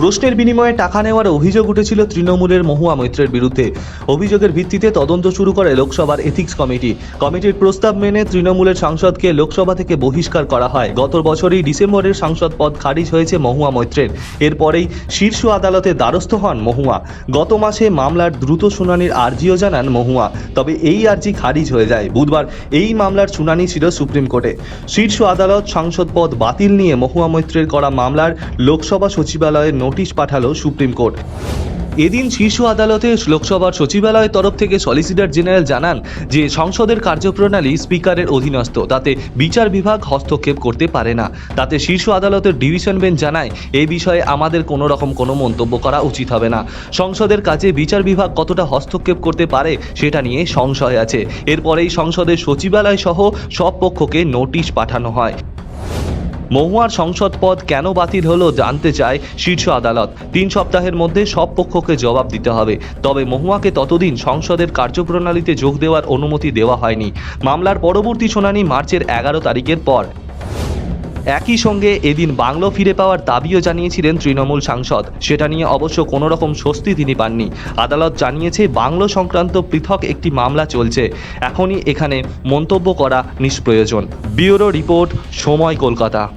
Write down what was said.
প্রশ্নের বিনিময়ে টাকা নেওয়ার অভিযোগ উঠেছিল তৃণমূলের মহুয়া মৈত্রের বিরুদ্ধে। অভিযোগের ভিত্তিতে তদন্ত শুরু করে লোকসভার এথিক্স কমিটি কমিটির প্রস্তাব মেনে তৃণমূলের সাংসদকে লোকসভা থেকে বহিষ্কার করা হয়। গত বছরই ডিসেম্বরের সাংসদ পদ খারিজ হয়েছে মহুয়া মৈত্রের। এরপরেই শীর্ষ আদালতে দ্বারস্থ হন মহুয়া। গত মাসে মামলার দ্রুত শুনানির আর্জিও জানান মহুয়া। তবে এই আর্জি খারিজ হয়ে যায়। বুধবার এই মামলার শুনানি ছিল সুপ্রিম কোর্টে। শীর্ষ আদালত সাংসদ পদ বাতিল নিয়ে মহুয়া মৈত্রের করা মামলার লোকসভা সচিবালয়ে নোটিশ পাঠালো সুপ্রিম কোর্ট। এদিন শীর্ষ আদালতে লোকসভার সচিবালয়ের তরফ থেকে সলিসিটর জেনারেল জানান যে সংসদের কার্যপ্রণালী স্পিকারের অধীনস্থ, তাতে বিচার বিভাগ হস্তক্ষেপ করতে পারে না। তাতে শীর্ষ আদালতের ডিভিশন বেঞ্চ জানায় এই বিষয়ে আমাদের কোনো রকম কোনো মন্তব্য করা উচিত হবে না। সংসদের কাজে বিচার বিভাগ কতটা হস্তক্ষেপ করতে পারে সেটা নিয়ে সংশয় আছে। এরপরেই সংসদের সচিবালয় সহ সব পক্ষকে নোটিশ পাঠানো হয়। মহুয়ার সংসদ পদ কেন বাতিল হলো জানতে চায় শীর্ষ আদালত। তিন সপ্তাহের মধ্যে সব পক্ষকে জবাব দিতে হবে। তবে মহুয়াকে ততদিন সংসদের কার্যপ্রণালীতে যোগ দেওয়ার অনুমতি দেওয়া হয়নি। মামলার পরবর্তী শুনানি মার্চের এগারো তারিখের পর। একই সঙ্গে এদিন বাংলো ফিরে পাওয়ার দাবিও জানিয়েছিলেন তৃণমূল সাংসদ। সেটা নিয়ে অবশ্য কোনো রকম স্বস্তি তিনি পাননি। আদালত জানিয়েছে, বাংলো সংক্রান্ত পৃথক একটি মামলা চলছে। এখনই এখানে মন্তব্য করা নিষ্প্রয়োজন। ব্যুরো রিপোর্ট, সময় কলকাতা।